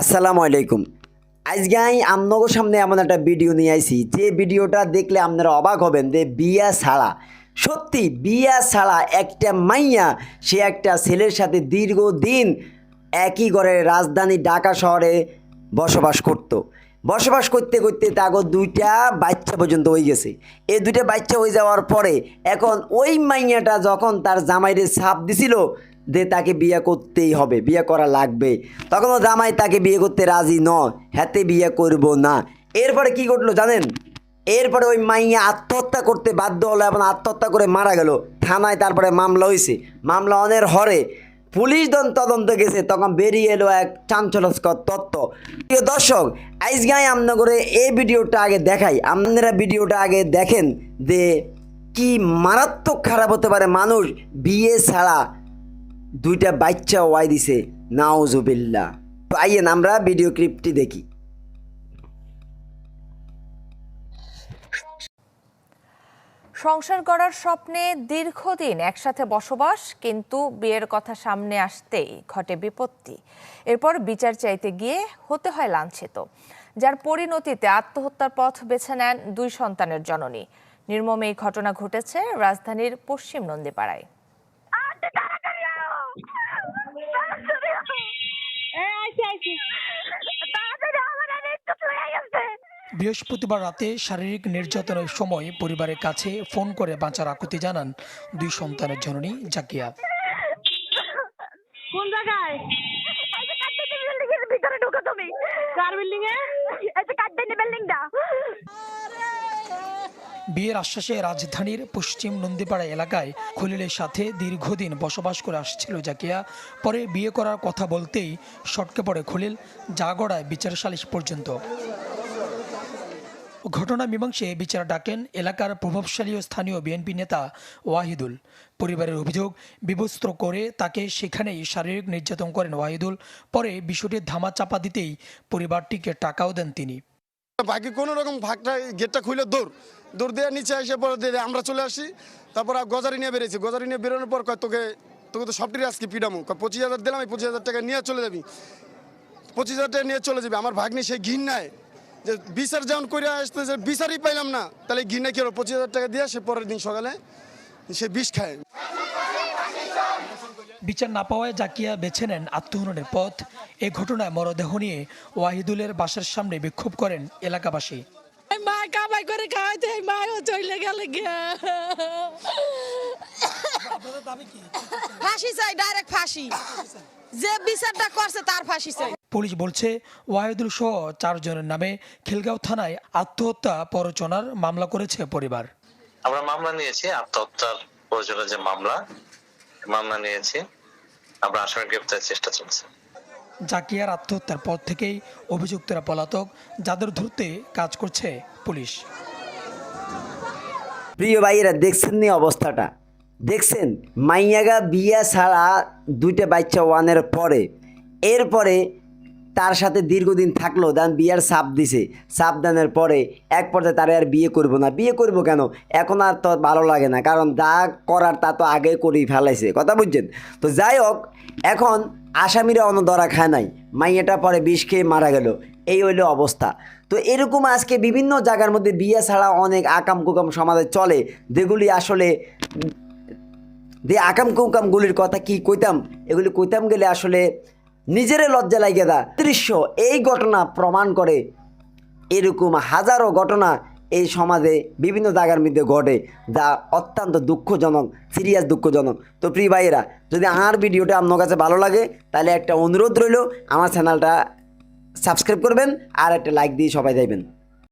আসসালামু আলাইকুম আজকে আমি আপনাদের সামনে এমন একটা ভিডিও নিয়ে আইছি, যে ভিডিওটা দেখলে আপনারা অবাক হবেন যে বিয়া ছাড়া, সত্যি বিয়া ছাড়া একটা মাইয়া, সে একটা ছেলের সাথে দীর্ঘদিন একই ঘরে রাজধানী ঢাকা শহরে বসবাস করত। বসবাস করতে করতে তাগো দুইটা বাচ্চা পর্যন্ত হয়ে গেছে এই দুইটা বাচ্চা হয়ে যাওয়ার পরে এখন ওই মাইয়াটা যখন তার জামাইরে ছাপ দিছিল যে তাকে বিয়ে করতেই হবে, বিয়ে করা লাগবে। তখনও জামাই তাকে বিয়ে করতে রাজি ন হাতে বিয়ে করব না। এরপরে কি ঘটলো জানেন? এরপরে ওই মাইয়া আত্মহত্যা করতে বাধ্য হলো এবং আত্মহত্যা করে মারা গেল। থানায় তারপরে মামলা হয়েছে মামলা অনের হরে পুলিশ দন তদন্ত গেছে, তখন বেরিয়ে এলো এক চাঞ্চলস্কর তত্ত্ব। প্রিয় দর্শক আজকে আমি আপনাদের এই ভিডিওটা আগে দেখাই। আপনারা ভিডিওটা আগে দেখেন যে কি মারাত্মক খারাপ হতে পারে মানুষ বিয়ে ছাড়া। দুইটা বাচ্চা ওয়াই দিছে নাওজুবিল্লা তো আইয়েন আমরা ভিডিও ক্লিপটি দেখি। সংসার করার স্বপ্নে দীর্ঘদিন একসাথে বসবাস কিন্তু বিয়ের কথা সামনে আসতেই ঘটে বিপত্তি। এরপর বিচার চাইতে গিয়ে হতে হয় লাঞ্ছিত। যার পরিণতিতে আত্মহত্যার পথ বেছে নেন দুই সন্তানের জননী। নির্মম এই ঘটনা ঘটেছে রাজধানীর পশ্চিম নন্দীপাড়ায়। বৃহস্পতিবার রাতে শারীরিক নির্যাতনের সময় পরিবারের কাছে ফোন করে বাঁচার আকুতি জানান দুই সন্তানের জননী জাকিয়া। কোন জায়গায়? ভিতরে ঢুকো তুমি? কার বিল্ডিং এ এই যে কাটতেনি বিল্ডিংটা বিয়ের আশ্বাসে রাজধানীর পশ্চিম নন্দীপাড়া এলাকায় খলিলের সাথে দীর্ঘদিন বসবাস করে আসছিল জাকিয়া। পরে বিয়ে করার কথা বলতেই সটকে পড়ে খলিল যা গড়ায় বিচার সালিশ পর্যন্ত। ঘটনা মীমাংসে বিচার ডাকেন এলাকার প্রভাবশালী স্থানীয় বিএনপি নেতা ওয়াহিদুল। পরিবারের অভিযোগ, বিবস্ত্র করে তাকে সেখানেই শারীরিক নির্যাতন করেন ওয়াহিদুল। পরে বিষয়টি ধামা চাপা দিতেই পরিবারটিকে টাকাও দেন তিনি। বাকি কোনো রকম ভাগটা গেটটা খুলে দৌড় দৌড় দিয়ে নিচে এসে পরে দিয়ে আমরা চলে আসি। তারপর গজারি নিয়ে বেরিয়েছি গজারি নিয়ে বেরোনোর পর কয়, তোকে তোকে তো সবটির আজকে পিডামো পঁচিশ হাজার দিলাম, এই পঁচিশ হাজার টাকা নিয়ে চলে যাবি। পঁচিশ হাজার টাকা নিয়ে চলে যাবি। আমার ভাগ্নি সেই ঘিন নাই যে বিচার যেমন করে আসতে যে বিচারই পাইলাম না। তাহলে ঘিনে কি হলো? পঁচিশ হাজার টাকা দিয়ে সে পরের দিন সকালে সে বিষ খায়। বিচার না পাওয়ায় জাকিয়া বেছে নেন আত্মহননের পথ। এ ঘটনায় মরদেহ নিয়ে ওয়াহিদুলের বাসার সামনে বিক্ষোভ করেন এলাকাবাসী। মা কামাই করে খাওয়াইতে এই মাও চলে গেল ফাঁসি চাই ডাইরেক্ট ফাঁসি। যে বিচারটা করছে তার ফাঁসি চাই। পুলিশ বলছে ওয়াহিদুল সহ চারজনের নামে খিলগাঁও থানায় আত্মহত্যা প্ররোচনার মামলা করেছে পরিবার। আমরা মামলা নিয়েছি আত্মহত্যার প্রয়োজনে যে মামলা মামলা নিয়েছি। আমরা আসামি গ্রেপ্তারের চেষ্টা চলছে। জাকিয়ার আত্মহত্যার পর থেকেই অভিযুক্তরা পলাতক যাদের ধরতে কাজ করছে পুলিশ। প্রিয় ভাইয়েরা দেখছেন নি অবস্থাটা? দেখছেন মাইয়াগা বিয়া ছাড়া দুইটা বাচ্চা ওয়ানের পরে। এরপরে তার সাথে দীর্ঘদিন থাকল, দেন বিয়ার সাপ দিছে। সাপ দানের পরে এক পর্যায়ে তারে আর বিয়ে করব না। বিয়ে করব কেন? এখন আর তো ভালো লাগে না, কারণ যা করার তা তো আগে করেই ফেলাইছে, কথা বুঝছেন? তো যাই হোক, এখন আসামিরা অন্য ধরা খায় নাই, মাইয়াটা পরে বিষ খেয়ে মারা গেল, এই হইল অবস্থা। তো এরকম আজকে বিভিন্ন জায়গার মধ্যে বিয়ে ছাড়া অনেক আকাম কুকাম সমাজে চলে, যেগুলি আসলে যে আকাম কুকামগুলির কথা কি কইতাম? এগুলি কইতাম গেলে আসলে নিজেরে লজ্জা লাগে দা দৃশ্য এই ঘটনা প্রমাণ করে এরকম হাজারো ঘটনা এই সমাজে বিভিন্ন জায়গার মধ্যে ঘটে যা অত্যন্ত দুঃখজনক সিরিয়াস দুঃখজনক। তো প্রিয় ভাইয়েরা, যদি আমার ভিডিওটা আপনার কাছে ভালো লাগে, তাহলে একটা অনুরোধ রইল, আমার চ্যানেলটা সাবস্ক্রাইব করবেন আর একটা লাইক দিয়ে সবাই যাইবেন।